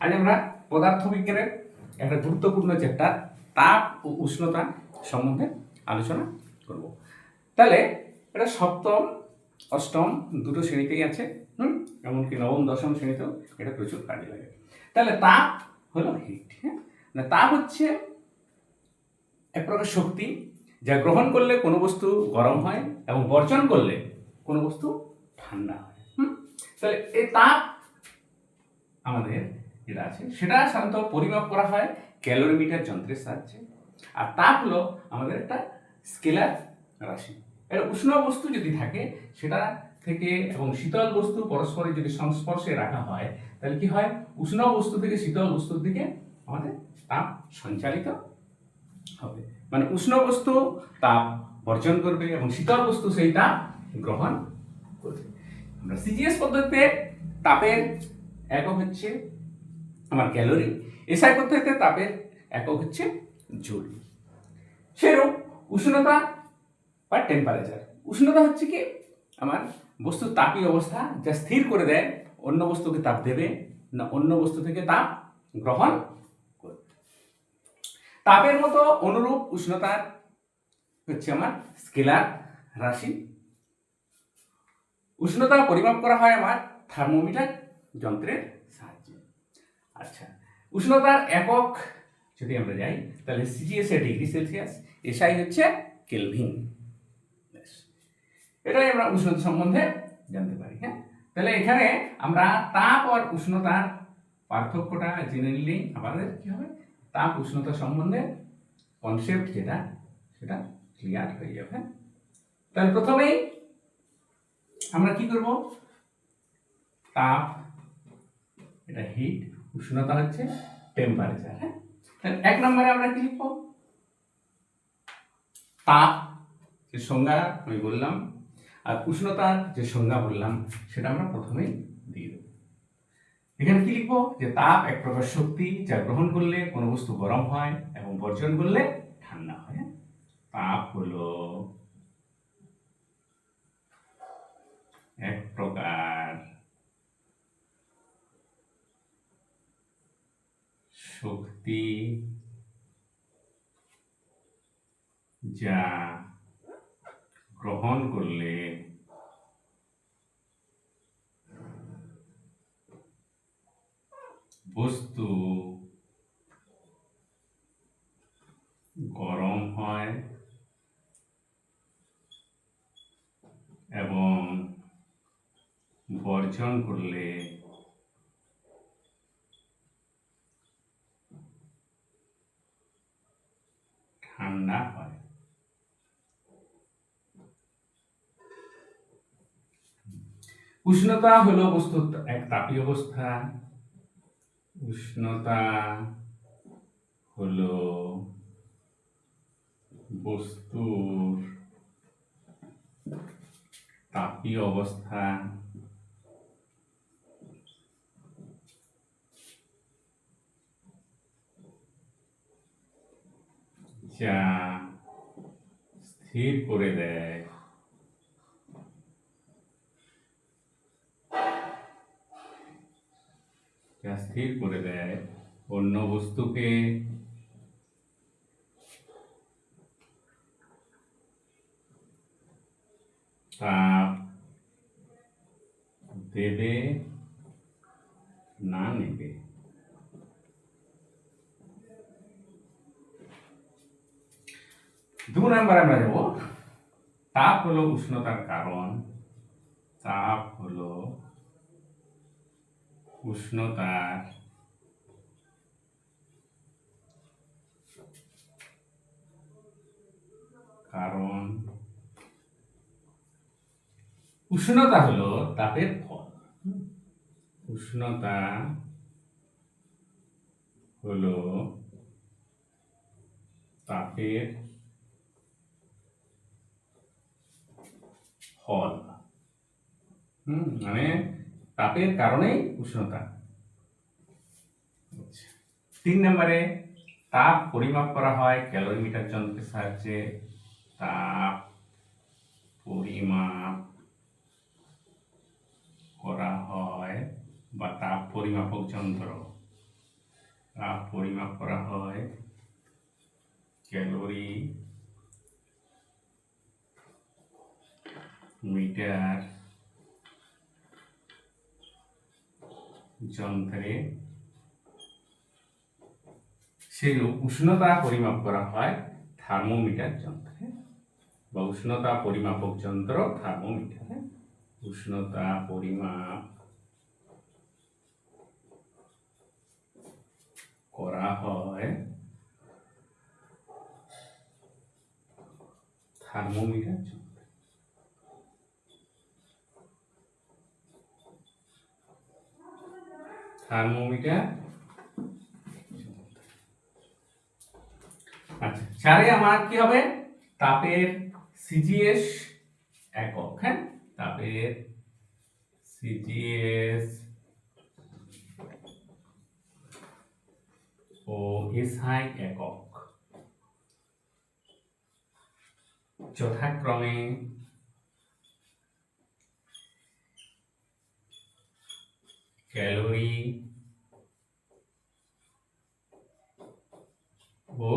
আজ আমরা পদার্থবিজ্ঞানের একটা গুরুত্বপূর্ণ চ্যাপ্টার তাপ ও উষ্ণতা সম্বন্ধে আলোচনা করব। তাহলে এটা সপ্তম, অষ্টম দুটো শ্রেণীতেই আছে, হুম? এমনকি নবম, দশম শ্রেণীতেও এটা প্রচুর কাজে লাগে। তাহলে তাপ হলো হিট হ্যাঁ? না তাপ হচ্ছে এক প্রকার শক্তি যা গ্রহণ করলে কোনো বস্তু গরম হয় এবং বর্জন করলে কোনো বস্তু ঠান্ডা হয়, হুম? তাহলে এই তাপ আমাদের যেটা আছে, সেটা সাধারণত পরিমাপ করা হয় ক্যালোরিমিটার যন্ত্রের সাহায্যে। আর তাপ হলো আমাদের একটা স্কেলার রাশি। এর উষ্ণ বস্তু যদি থাকে, সেটা থেকে এবং শীতল বস্তু পরস্পরের যদি সংস্পর্শে রাখা হয়, তাহলে কি হয়? উষ্ণ বস্তু থেকে শীতল বস্তুর দিকে আমাদের তাপ সঞ্চালিত হবে। মানে উষ্ণ বস্তু তাপ বর্জন করবে এবং শীতল বস্তু সেই তাপ গ্রহণ করবে। আমরা সিজিএস পদ্ধতিতে তাপের একক হচ্ছে আমার ক্যালোরি এসআই পদ্ধতিতে তাপের একক হচ্ছে জুল। সেরকম উষ্ণতা বা টেম্পারেচার উষ্ণতা হচ্ছে কি? আমার বস্তুর তাপীয় অবস্থা যা স্থির করে দেয়, অন্য বস্তুকে তাপ দেবে না অন্য বস্তু থেকে তাপ গ্রহণ করবে। তাপের মতো অনুরূপ উষ্ণতার হচ্ছে আমার স্কেলার রাশি। উষ্ণতা পরিমাপ করা হয় আমার থার্মোমিটার যন্ত্রের আচ্ছা উষ্ণতার একক যদি আমরা যাই, তাহলে সিজিএস এ ডিগ্রি সেলসিয়াস এসআই হচ্ছে কেলভিন। এটাই আমরা উষ্ণতা সম্বন্ধে জানতে পারি হ্যাঁ তাহলে এখানে আমরা তাপ আর উষ্ণতার পার্থক্যটা জেনে নিলেই আমাদের কি হবে তাপ উষ্ণতা সম্বন্ধে কনসেপ্ট যেটা, সেটা ক্লিয়ার হয়ে যাবে হ্যাঁ? তাহলে প্রথমেই আমরা কি করব তাপ, এটা হিট উষ্ণতা হচ্ছে টেম্পারেচার হ্যাঁ? এক নম্বরে আমরা কি লিখব? তাপ, যে সংজ্ঞা আমি বললাম, আর উষ্ণতার যে সংজ্ঞা বললাম, সেটা আমরা প্রথমেই দিয়ে দেবো। এখানে কি লিখব? যে তাপ এক প্রকার শক্তি যা গ্রহণ করলে কোনো বস্তু গরম হয় এবং বর্জন করলে ঠান্ডা হয় হ্যাঁ? তাপ হলো এক প্রকার শক্তি যা গ্রহণ করলে বস্তু গরম হয় এবং বর্জন করলে ঠান্ডা হয় উষ্ণতা হলো বস্তুর এক তাপীয় অবস্থা। উষ্ণতা হলো বস্তুর তাপীয় অবস্থা। যা স্থির করে দেয়। স্থির করে দেয়, অন্য বস্তুকে তাপ দেবে না নেবে। দু নম্বর আমরা যাব। তাপ হলো উষ্ণতার কারণ, তাপ হলো উষ্ণতার কারণ উষ্ণতা হলো তাপের ফল? উষ্ণতা হলো তাপের ফল মানে তাপের কারণেই উষ্ণতা আচ্ছা। তিন নম্বরে, তাপ পরিমাপ করা হয় ক্যালোরিমিটার যন্ত্রের সাহায্যে তাপ পরিমাপ করা হয় বা তাপ পরিমাপক যন্ত্র তাপ পরিমাপ করা হয় ক্যালোরি মিটার যন্ত্রে। সেই উষ্ণতা পরিমাপ করা হয় থার্মোমিটার যন্ত্রে। বা উষ্ণতা পরিমাপক যন্ত্র থার্মোমিটারে। উষ্ণতা পরিমাপ করা হয় থার্মোমিটার যন্ত্রে। থার্মোমিটার আচ্ছা চারে আমার কি হবে? তাপের সিজিএস একক হ্যাঁ? তাপের সিজিএস ও এসআই একক। যথাক্রমে ক্যালোরি ও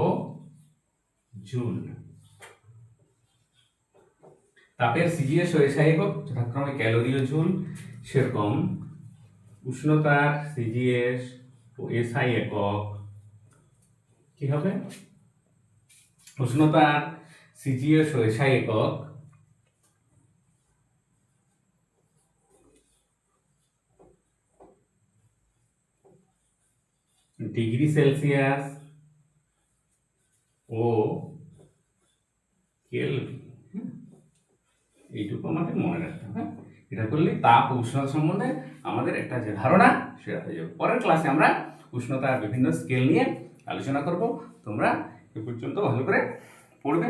জুল। তাপের সিজিএস এসআই একক যথাক্রমে ক্যালোরি ও জুল, সেরকম। উষ্ণতার সিজিএস ও এসআই একক, কি হবে? উষ্ণতার সিজিএস ও এসআই একক ডিগ্রি সেলসিয়াস ও কেলভি এইটুকু আমাদের মনে রাখতে হবে। এটা করলে তাপ উষ্ণতা সম্বন্ধে আমাদের একটা যে ধারণা, সেটা হয়ে যাবে। পরের ক্লাসে আমরা উষ্ণতার বিভিন্ন স্কেল নিয়ে আলোচনা করব। তোমরা এ পর্যন্ত ভালো করে পড়বে।